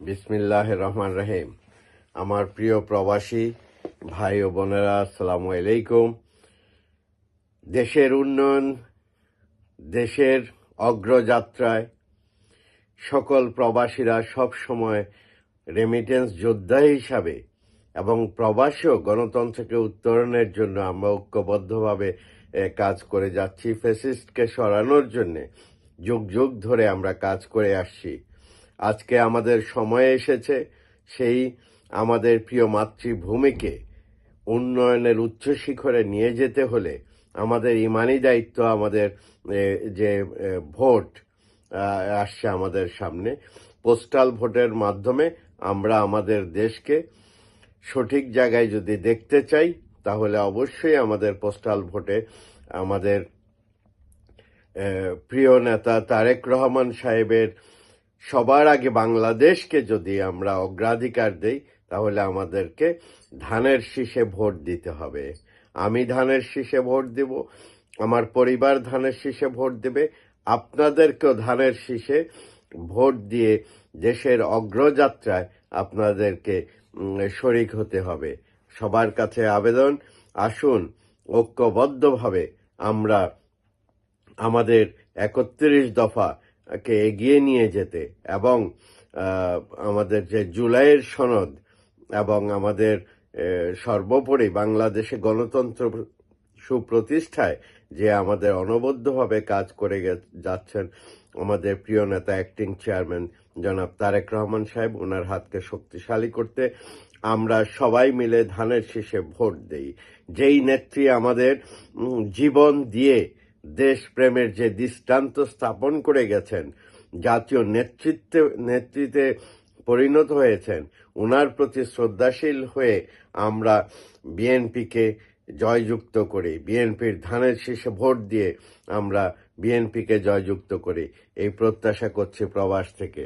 বিসমিল্লাহ রহমান রহিম। আমার প্রিয় প্রবাসী, ভাই ও বোনেরা, আসসালামু আলাইকুম। দেশের উন্নয়ন, দেশের অগ্রযাত্রায় সকল প্রবাসীরা সব সময় রেমিটেন্স যোদ্ধা হিসাবে এবং প্রবাসীও গণতন্ত্রকে উত্তরণের জন্য আমরা ঐক্যবদ্ধভাবে কাজ করে যাচ্ছি। ফেসিস্টকে সরানোর জন্যে যুগ যুগ ধরে আমরা কাজ করে আসছি। আজকে আমাদের সময় এসেছে সেই আমাদের প্রিয় মাতৃভূমিকে উন্নয়নের উচ্চ শিখরে নিয়ে যেতে হলে আমাদের ইমানি দায়িত্ব, আমাদের যে ভোট আসছে আমাদের সামনে। পোস্টাল ভোটের মাধ্যমে আমরা আমাদের দেশকে সঠিক জায়গায় যদি দেখতে চাই, তাহলে অবশ্যই আমাদের পোস্টাল ভোটে আমাদের প্রিয় নেতা তারেক রহমান সাহেবের সবার আগে বাংলাদেশকে যদি আমরা অগ্রাধিকার দেই, তাহলে আমাদেরকে ধানের শীষে ভোট দিতে হবে। আমি ধানের শীষে ভোট দেব, আমার পরিবার ধানের শীষে ভোট দেবে, আপনাদেরকেও ধানের শীষে ভোট দিয়ে দেশের অগ্রযাত্রায় আপনাদেরকে শরিক হতে হবে। সবার কাছে আবেদন, আসুন, ঐক্যবদ্ধভাবে আমরা আমাদের একত্রিশ দফাকে এগিয়ে নিয়ে যেতে এবং আমাদের যে জুলাইয়ের সনদ এবং আমাদের সর্বোপরি বাংলাদেশে গণতন্ত্র সুপ্রতিষ্ঠায় যে আমাদের অনবদ্যভাবে কাজ করে যাচ্ছেন আমাদের প্রিয় নেতা অ্যাক্টিং চেয়ারম্যান জনাব তারেক রহমান সাহেব ওনার হাতকে শক্তিশালী করতে আমরা সবাই মিলে ধানের শীষে ভোট দেই। যেই নেত্রী আমাদের জীবন দিয়ে দেশপ্রেমের যে দৃষ্টান্ত স্থাপন করে গেছেন, জাতীয় নেতৃত্বে নেতৃত্বে পরিণত হয়েছেন ওনার প্রতি শ্রদ্ধাশীল হয়ে আমরা বিএনপিকে জয়যুক্ত করি, বিএনপির ধানের শীর্ষে ভোট দিয়ে আমরা বিএনপিকে জয়যুক্ত করি। এই প্রত্যাশা করছি প্রবাস থেকে।